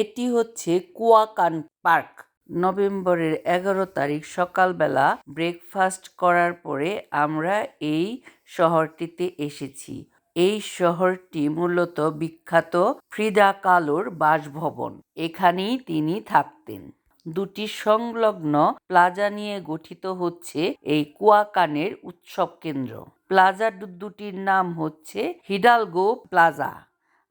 এটি হচ্ছে কুয়াকান পার্ক। নভেম্বরের এগারো তারিখ সকালবেলা ব্রেকফাস্ট করার পরে আমরা এই শহরটিতে এসেছি। এই শহরটি মূলত বিখ্যাত ফ্রিদা কালোর বাসভবন। এখানেই তিনি থাকতেন। দুটি সংলগ্ন প্লাজা নিয়ে গঠিত হচ্ছে এই কুয়াকানের উৎসব কেন্দ্র। প্লাজা দুটির নাম হচ্ছে হিডালগো প্লাজা।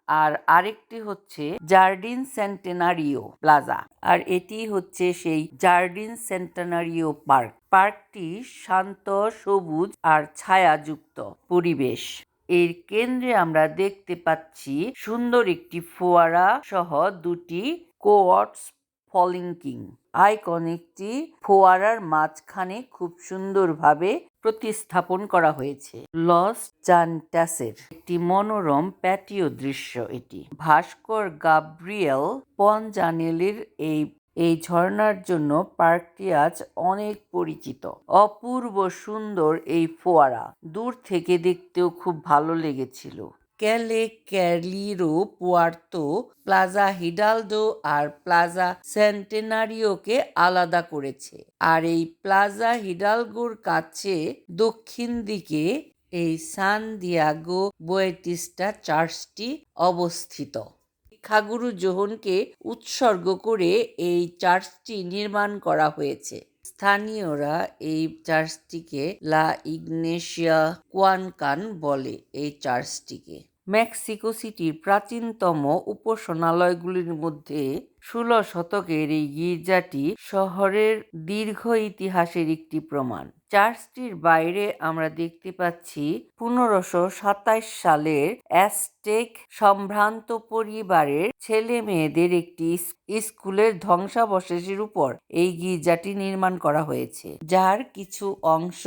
আর আরেকটি হচ্ছে জার্ডিন সেন্টেনারিও প্লাজা। আর এটি হচ্ছে সেই জার্ডিন সেন্টেনারিও পার্ক। পার্কটি শান্ত, সবুজ আর ছায়াযুক্ত পরিবেশ। এর কেন্দ্রে আমরা দেখতে পাচ্ছি সুন্দর একটি ফোয়ারা সহ দুটি কোয়াটস ফলিং কিং। আইকন ফোয়ারার মাঝখানে খুব সুন্দরভাবে প্রতিস্থাপন করা হয়েছে। লস চান্টাসের একটি মনোরম প্যাটিও দৃশ্য এটি। ভাস্কর গাব্রিয়েল পনজানেলির এই এই ঝর্ণার জন্য পার্কটি আজ অনেক পরিচিত। অপূর্ব সুন্দর এই ফোয়ারা। দূর থেকে দেখতেও খুব ভালো লেগেছিল। ক্যালে ক্যালিরো পুয়ার্তো প্লাজা হিডালদো আর প্লাজা সেন্টেনারিওকে আলাদা করেছে। আর এই প্লাজা হিডালগোর কাছে দক্ষিণ দিকে এই সান দিয়াগো বোয়েটিস্টা চার্চটি অবস্থিত। শিক্ষাগুরু জোহনকে উৎসর্গ করে এই চার্চটি নির্মাণ করা হয়েছে। স্থানীয়রা এই চার্চটিকে লা ইগনেশিয়া কোয়ানকান বলে এই চার্চটিকে। মেক্সিকো সিটির প্রাচীনতম উপাসনালয়গুলির মধ্যে ষোলো শতকের এই গির্জাটি শহরের দীর্ঘ ইতিহাসের একটি প্রমাণ। চার্চটির বাইরে আমরা দেখতে পাচ্ছি পনেরোশো সাতাশ সালের অ্যাস্টেক সম্ভ্রান্ত পরিবারের ছেলে মেয়েদের একটি স্কুলের ধ্বংসাবশেষের উপর এই গির্জাটি নির্মাণ করা হয়েছে, যার কিছু অংশ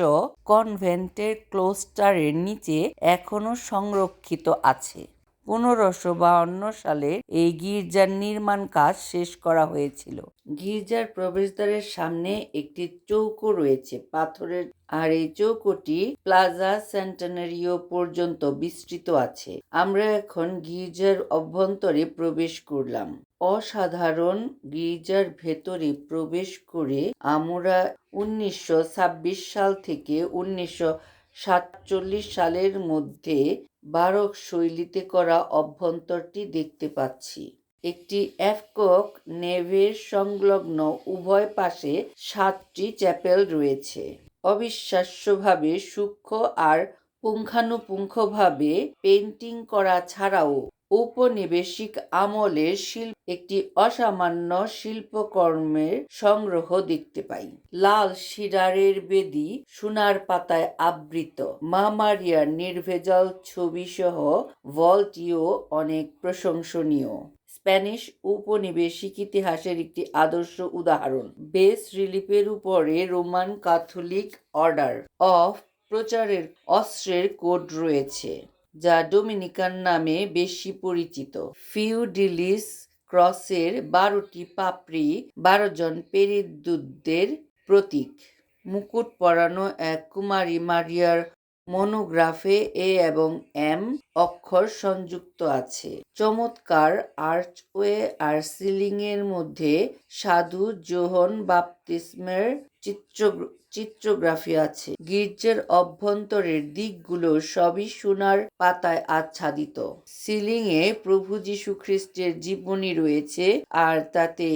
কনভেন্টের ক্লোস্টারের নিচে এখনও সংরক্ষিত আছে। পনেরোশো বাহান্ন সালে এই গির্জার নির্মাণ কাজ শেষ করা হয়েছিল। গির্জার প্রবেশদ্বারের সামনে একটি চৌকো রয়েছে। পাথরের আর এই চৌকোটি প্লাজা সেন্টেনারিও পর্যন্ত বিস্তৃত আছে। আমরা এখন গির্জার অভ্যন্তরে প্রবেশ করলাম। অসাধারণ গির্জার ভেতরে প্রবেশ করে আমরা উনিশশো ছাব্বিশ সাল থেকে উনিশশো সাতচল্লিশ সালের মধ্যে বারক শৈলীতে করা অভ্যন্তরটি দেখতে পাচ্ছি। একটি অ্যাফকক নেভের সংলগ্ন উভয় পাশে সাতটি চ্যাপেল রয়েছে। অবিশ্বাস্যভাবে সূক্ষ্ম আর পুঙ্খানুপুঙ্খভাবে পেন্টিং করা ছাড়াও ঔপনিবেশিক আমলের শিল্প একটি অসামান্য শিল্পকর্মের সংগ্রহ দেখতে পাই। লাল শিরারের বেদি সোনার পাতায় আবৃত। মা মারিয়ার নির্ভেজাল ছবি সহ ভল্টিও অনেক প্রশংসনীয়। স্প্যানিশ উপনিবেশিক ইতিহাসের একটি আদর্শ উদাহরণ। বেস রিলিফের উপরে রোমান ক্যাথলিক অর্ডার অফ প্রচারের অস্ত্রের কোড রয়েছে। যা ডোমিনিকান নামে বেশি পরিচিত। ফিউডিলিস ক্রসের বারোটি পাপড়ি বারো জন পেরিদুতদের প্রতীক। মুকুট পরানো এক কুমারী মারিয়ার মনোগ্রাফে এ এবং এম অক্ষর সংযুক্ত আছে। চমৎকার আর্চওয়ে আর সিলিং এর মধ্যে সাধু জোহন বাপতিস্মের চিত্র চিত্রগ্রাফি আছে। গির্জার অভ্যন্তরের দিকগুলো সবই সোনার পাতায় আচ্ছাদিত। সিলিং এ প্রভু যীশু খ্রিস্টের জীবনী রয়েছে আর তাতে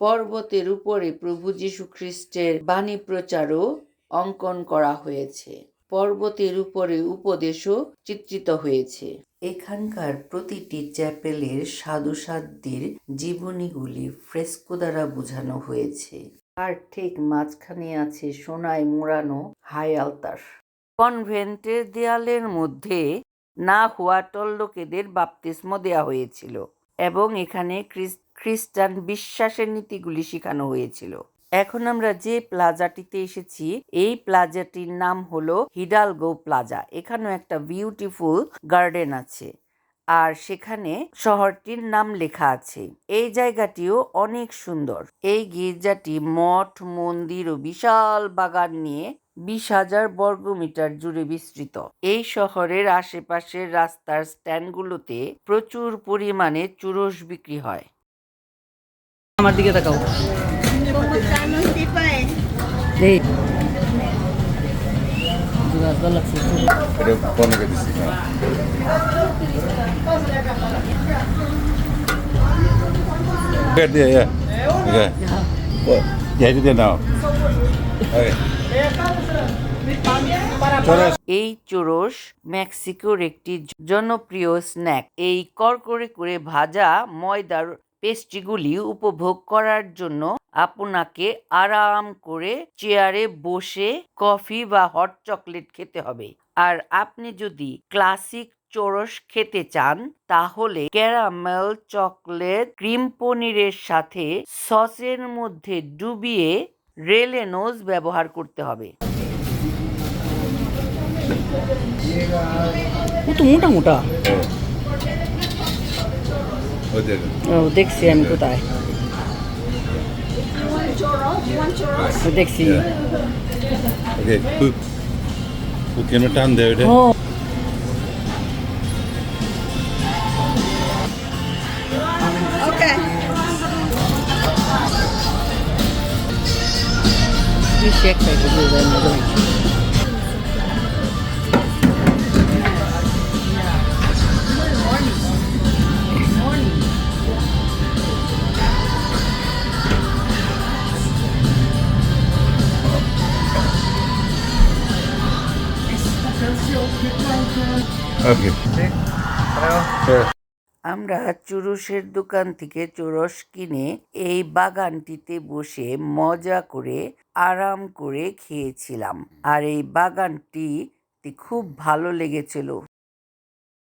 পর্বতের উপরে প্রভু যীশু খ্রিস্টের বাণী প্রচারও অঙ্কন করা হয়েছে। পর্বতের উপরে উপদেশও চিত্রিত হয়েছে। এখানকার প্রতিটি চ্যাপেলের সাধুসাধ্যের জীবনীগুলি ফ্রেস্কো দ্বারা বোঝানো হয়েছে। আর ঠিক মাঝখানে আছে সোনায় মোড়ানো হাই আলতার। কনভেন্টের দেয়ালের মধ্যে না হুয়াটল লোকেদের বাপ্তিস্ম দেওয়া হয়েছিল এবং এখানে খ্রিস- খ্রিস্টান বিশ্বাসের নীতিগুলি শেখানো হয়েছিল। এখন আমরা যে প্লাজাটিতে এসেছি, এই প্লাজাটির নাম হলো হিডালগো প্লাজা। এখানেও একটা বিউটিফুল গার্ডেন আছে। আর সেখানে শহরটির নাম লেখা আছে। এই জায়গাটিও অনেক সুন্দর। এই গির্জাটি মঠ মন্দির ও বিশাল বাগান নিয়ে বিশ হাজার বর্গমিটার জুড়ে বিস্তৃত। এই শহরের আশেপাশের রাস্তার স্ট্যান্ডগুলোতে প্রচুর পরিমাণে চুরস বিক্রি হয়। আমার দিকে তাকাও। দিচ্ছি Yeah, yeah, Okay. What? Yeah, you did now. Okay. এই চোরস মেক্সিকোর একটি জনপ্রিয় স্ন্যাক এই করকরে করে ভাজা ময়দার পেস্ট্রিগুলি উপভোগ করার জন্য আপনাকে আরাম করে চেয়ারে বসে কফি বা হট চকলেট খেতে হবে। আর আপনি যদি ক্লাসিক চোরস খেতে চান তাহলে ক্যারামেল চকলেট ক্রিম পনিরের সাথে সসের মধ্যে ডুবিয়ে রেলেনোজ ব্যবহার করতে হবে। ও তো মোটা মোটা। ওই দেখুন ও দেখছি আমি কোথায় ও, দেখছি ওকে খুব ও কেন টান দেয় ওটা ও Okay. বেশি excited হয়ে আমরা চুরুষের দোকান থেকে চুরস কিনে এই বাগানটিতে বসে মজা করে, আরাম করে খেয়েছিলাম। আর এই বাগানটি খুব ভালো লেগেছিল।